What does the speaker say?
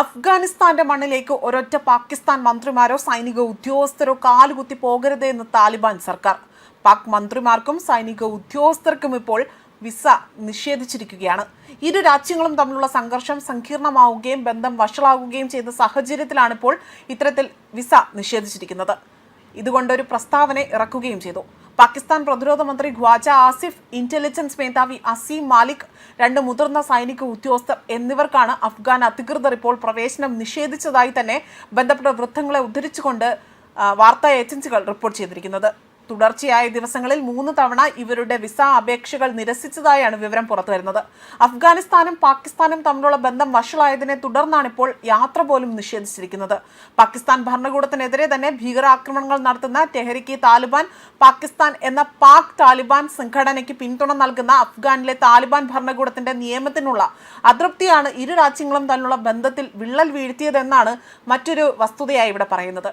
അഫ്ഗാനിസ്ഥാന്റെ മണ്ണിലേക്ക് ഒരൊറ്റ പാകിസ്ഥാൻ മന്ത്രിമാരോ സൈനിക ഉദ്യോഗസ്ഥരോ കാലുകുത്തി പോകരുത് എന്ന് താലിബാൻ സർക്കാർ. പാക് മന്ത്രിമാർക്കും സൈനിക ഉദ്യോഗസ്ഥർക്കും ഇപ്പോൾ വിസ നിഷേധിച്ചിരിക്കുകയാണ്. ഇരു രാജ്യങ്ങളും തമ്മിലുള്ള സംഘർഷം സങ്കീർണമാവുകയും ബന്ധം വഷളാകുകയും ചെയ്ത സാഹചര്യത്തിലാണിപ്പോൾ ഇത്തരത്തിൽ വിസ നിഷേധിച്ചിരിക്കുന്നത്. ഇതുകൊണ്ടൊരു പ്രസ്താവന ഇറക്കുകയും ചെയ്തു. പാകിസ്ഥാൻ പ്രതിരോധ മന്ത്രി ഖ്വാജ ആസിഫ് ഇന്റലിജൻസ് മേധാവി അസീം മാലിക് രണ്ട് മുതിർന്ന സൈനിക ഉദ്യോഗസ്ഥർ എന്നിവർക്കാണ് അഫ്ഗാൻ അധികൃതർ ഇപ്പോൾ പ്രവേശനം നിഷേധിച്ചതായി തന്നെ ബന്ധപ്പെട്ട വൃത്തങ്ങളെ ഉദ്ധരിച്ചുകൊണ്ട് വാർത്താ ഏജൻസികൾ റിപ്പോർട്ട് ചെയ്തിരിക്കുന്നത്. തുടർച്ചയായ ദിവസങ്ങളിൽ മൂന്ന് തവണ ഇവരുടെ വിസ അപേക്ഷകൾ നിരസിച്ചതായാണ് വിവരം പുറത്തുവരുന്നത്. അഫ്ഗാനിസ്ഥാനും പാകിസ്ഥാനും തമ്മിലുള്ള ബന്ധം വഷളായതിനെ തുടർന്നാണ് ഇപ്പോൾ യാത്ര പോലും നിഷേധിച്ചിരിക്കുന്നത്. പാകിസ്ഥാൻ ഭരണകൂടത്തിനെതിരെ തന്നെ ഭീകരാക്രമണങ്ങൾ നടത്തുന്ന ടെഹരിക്ക് താലിബാൻ പാകിസ്ഥാൻ എന്ന പാക് താലിബാൻ സംഘടനയ്ക്ക് പിന്തുണ നൽകുന്ന അഫ്ഗാനിലെ താലിബാൻ ഭരണകൂടത്തിന്റെ നിയമത്തിനുള്ള അതൃപ്തിയാണ് ഇരു രാജ്യങ്ങളും തമ്മിലുള്ള ബന്ധത്തിൽ വിള്ളൽ വീഴ്ത്തിയതെന്നാണ് മറ്റൊരു വസ്തുതയായി ഇവിടെ പറയുന്നത്.